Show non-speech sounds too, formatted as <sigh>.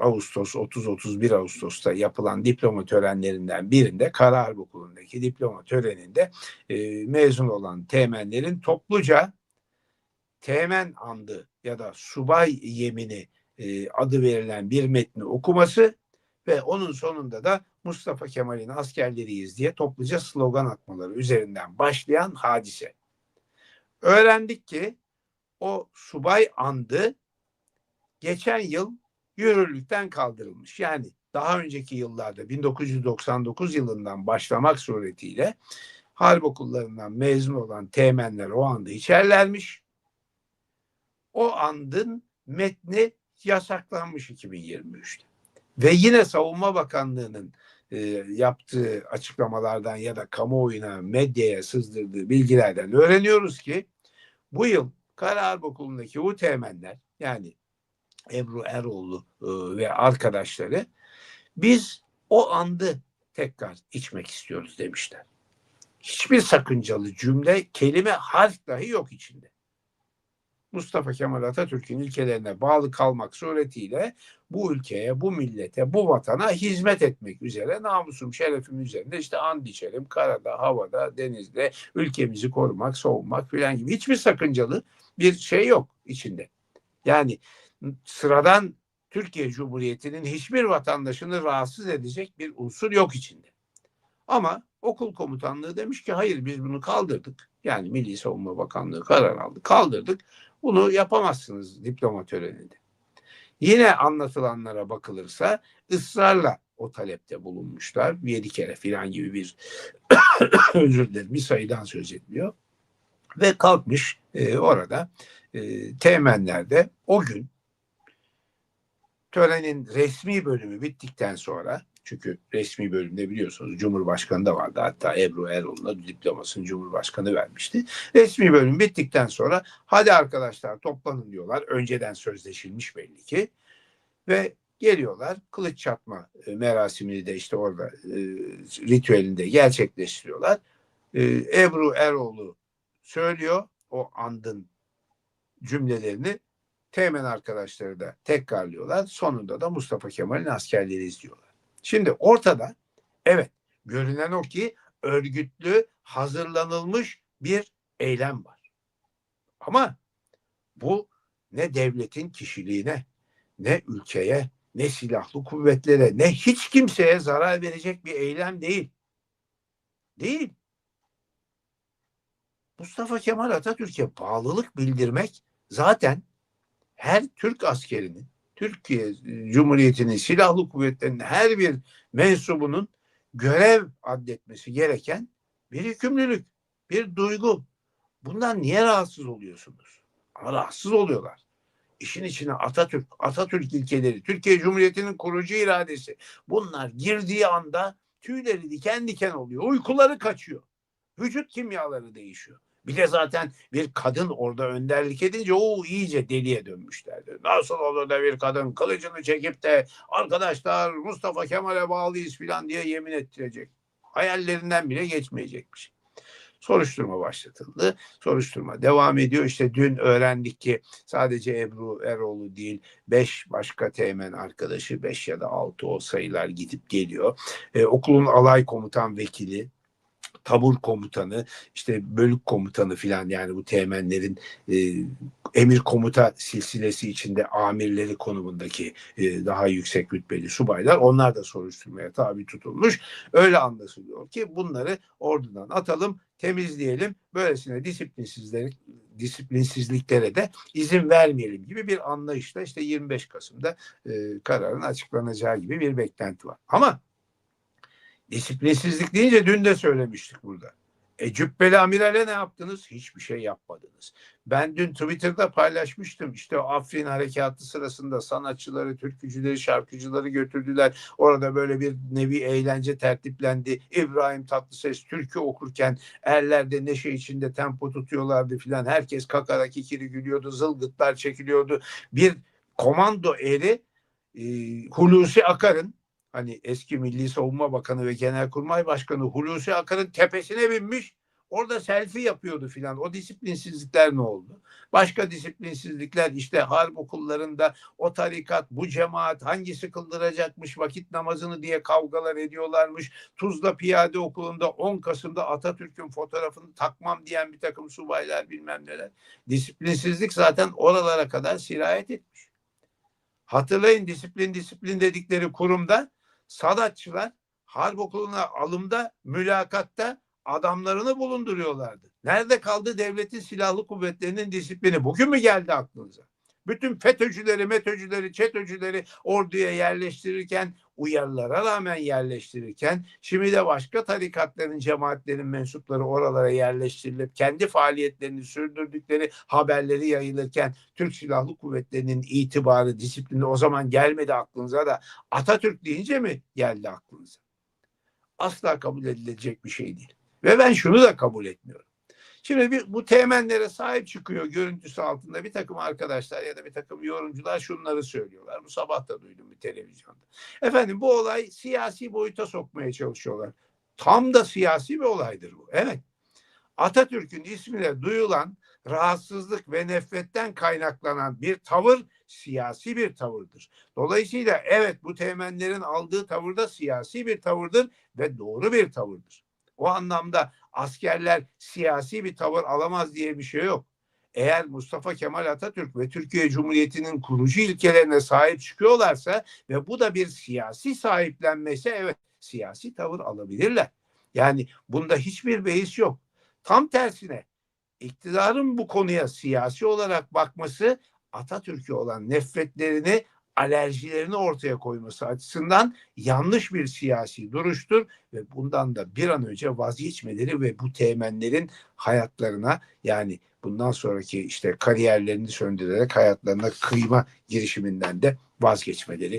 Ağustos 30-31 Ağustos'ta yapılan diploma törenlerinden birinde Kara Harp Okulu'ndaki diploma töreninde e, mezun olan teğmenlerin topluca teğmen andı ya da subay yemini e, adı verilen bir metni okuması ve onun sonunda da Mustafa Kemal'in askerleriyiz diye topluca slogan atmaları üzerinden başlayan hadise. Öğrendik ki o subay andı geçen yıl yürürlükten kaldırılmış. Yani daha önceki yıllarda 1999 yılından başlamak suretiyle harp okullarından mezun olan teğmenler o anda içerlermiş. O andın metni yasaklanmış 2023'te. Ve yine Savunma Bakanlığı'nın e, yaptığı açıklamalardan ya da kamuoyuna, medyaya sızdırdığı bilgilerden öğreniyoruz ki bu yıl Kara Harp Okulu'ndaki bu teğmenler yani Ebru Eroğlu e, ve arkadaşları biz o andı tekrar içmek istiyoruz demişler. Hiçbir sakıncalı cümle, kelime, harf dahi yok içinde. Mustafa Kemal Atatürk'ün ilkelerine bağlı kalmak suretiyle bu ülkeye, bu millete, bu vatana hizmet etmek üzere namusum, şerefim üzerinde işte and içelim. Karada, havada, denizde ülkemizi korumak, savunmak filan gibi hiçbir sakıncalı bir şey yok içinde. Yani sıradan Türkiye Cumhuriyeti'nin hiçbir vatandaşını rahatsız edecek bir unsur yok içinde. Ama okul komutanlığı demiş ki hayır biz bunu kaldırdık. Yani Milli Savunma Bakanlığı karar aldı. Kaldırdık. Bunu yapamazsınız diploma töreninde. Yine anlatılanlara bakılırsa ısrarla o talepte bulunmuşlar. Yedi kere filan gibi bir <coughs> özür dilerim bir sayıdan söz ediliyor. Ve kalkmış e, orada e, teğmenlerde o gün törenin resmi bölümü bittikten sonra çünkü resmi bölümde biliyorsunuz Cumhurbaşkanı da vardı. Hatta Ebru Erol'una diplomasını Cumhurbaşkanı vermişti. Resmi bölüm bittikten sonra hadi arkadaşlar toplanın diyorlar. Önceden sözleşilmiş belli ki. Ve geliyorlar kılıç çatma e, merasimini de işte orada e, ritüelinde gerçekleştiriyorlar. E, Ebru Eroğlu söylüyor o andın cümlelerini Teğmen arkadaşları da tekrarlıyorlar. Sonunda da Mustafa Kemal'in askerleri izliyorlar. Şimdi ortada evet görünen o ki örgütlü hazırlanılmış bir eylem var. Ama bu ne devletin kişiliğine, ne ülkeye, ne silahlı kuvvetlere, ne hiç kimseye zarar verecek bir eylem değil. Değil. Mustafa Kemal Atatürk'e bağlılık bildirmek zaten her Türk askerinin Türkiye Cumhuriyeti'nin silahlı kuvvetlerinin her bir mensubunun görev addetmesi gereken bir yükümlülük, bir duygu. Bundan niye rahatsız oluyorsunuz? Ama rahatsız oluyorlar. İşin içine Atatürk, Atatürk ilkeleri, Türkiye Cumhuriyeti'nin kurucu iradesi bunlar girdiği anda tüyleri diken diken oluyor. Uykuları kaçıyor. Vücut kimyaları değişiyor. Bir de zaten bir kadın orada önderlik edince o iyice deliye dönmüşlerdi. Nasıl olur da bir kadın kılıcını çekip de arkadaşlar Mustafa Kemal'e bağlıyız falan diye yemin ettirecek. Hayallerinden bile geçmeyecekmiş. Soruşturma başlatıldı. Soruşturma devam ediyor. İşte dün öğrendik ki sadece Ebru Eroğlu değil beş başka teğmen arkadaşı beş ya da altı o sayılar gidip geliyor. Ee, okulun alay komutan vekili tabur komutanı, işte bölük komutanı filan yani bu teğmenlerin e, emir komuta silsilesi içinde amirleri konumundaki e, daha yüksek rütbeli subaylar onlar da soruşturmaya tabi tutulmuş. Öyle anlaşılıyor ki bunları ordudan atalım, temizleyelim. Böylesine disiplinsizlik, disiplinsizliklere de izin vermeyelim gibi bir anlayışla işte 25 Kasım'da e, kararın açıklanacağı gibi bir beklenti var. Ama Disiplinsizlik deyince dün de söylemiştik burada. E Cübbeli Amiral'e ne yaptınız? Hiçbir şey yapmadınız. Ben dün Twitter'da paylaşmıştım. İşte o Afrin Harekatı sırasında sanatçıları, türkücüleri, şarkıcıları götürdüler. Orada böyle bir nevi eğlence tertiplendi. İbrahim Tatlıses türkü okurken erler de neşe içinde tempo tutuyorlardı filan. Herkes kakarak ikili gülüyordu. Zılgıtlar çekiliyordu. Bir komando eri e, Hulusi Akar'ın hani eski Milli Savunma Bakanı ve Genelkurmay Başkanı Hulusi Akar'ın tepesine binmiş. Orada selfie yapıyordu filan. O disiplinsizlikler ne oldu? Başka disiplinsizlikler işte harp okullarında o tarikat, bu cemaat hangisi kıldıracakmış vakit namazını diye kavgalar ediyorlarmış. Tuzla Piyade Okulu'nda 10 Kasım'da Atatürk'ün fotoğrafını takmam diyen bir takım subaylar bilmem neler. Disiplinsizlik zaten oralara kadar sirayet etmiş. Hatırlayın disiplin disiplin dedikleri kurumda Sadatçılar harp okuluna alımda, mülakatta adamlarını bulunduruyorlardı. Nerede kaldı devletin silahlı kuvvetlerinin disiplini? Bugün mü geldi aklınıza? Bütün FETÖ'cüleri, METÖ'cüleri, ÇETÖ'cüleri orduya yerleştirirken, uyarılara rağmen yerleştirirken, şimdi de başka tarikatların, cemaatlerin mensupları oralara yerleştirilip kendi faaliyetlerini sürdürdükleri haberleri yayılırken Türk Silahlı Kuvvetleri'nin itibarı, disiplini o zaman gelmedi aklınıza da Atatürk deyince mi geldi aklınıza? Asla kabul edilecek bir şey değil. Ve ben şunu da kabul etmiyorum. Şimdi bir, bu temenlere sahip çıkıyor görüntüsü altında bir takım arkadaşlar ya da bir takım yorumcular şunları söylüyorlar. Bu sabah da duydum bir televizyonda. Efendim bu olay siyasi boyuta sokmaya çalışıyorlar. Tam da siyasi bir olaydır bu. Evet. Atatürk'ün ismine duyulan rahatsızlık ve nefretten kaynaklanan bir tavır siyasi bir tavırdır. Dolayısıyla evet bu temenlerin aldığı tavır da siyasi bir tavırdır ve doğru bir tavırdır. O anlamda askerler siyasi bir tavır alamaz diye bir şey yok. Eğer Mustafa Kemal Atatürk ve Türkiye Cumhuriyeti'nin kurucu ilkelerine sahip çıkıyorlarsa ve bu da bir siyasi sahiplenmese evet siyasi tavır alabilirler. Yani bunda hiçbir beis yok. Tam tersine iktidarın bu konuya siyasi olarak bakması Atatürk'e olan nefretlerini alerjilerini ortaya koyması açısından yanlış bir siyasi duruştur ve bundan da bir an önce vazgeçmeleri ve bu temenlerin hayatlarına yani bundan sonraki işte kariyerlerini söndürerek hayatlarına kıyma girişiminden de vazgeçmeleri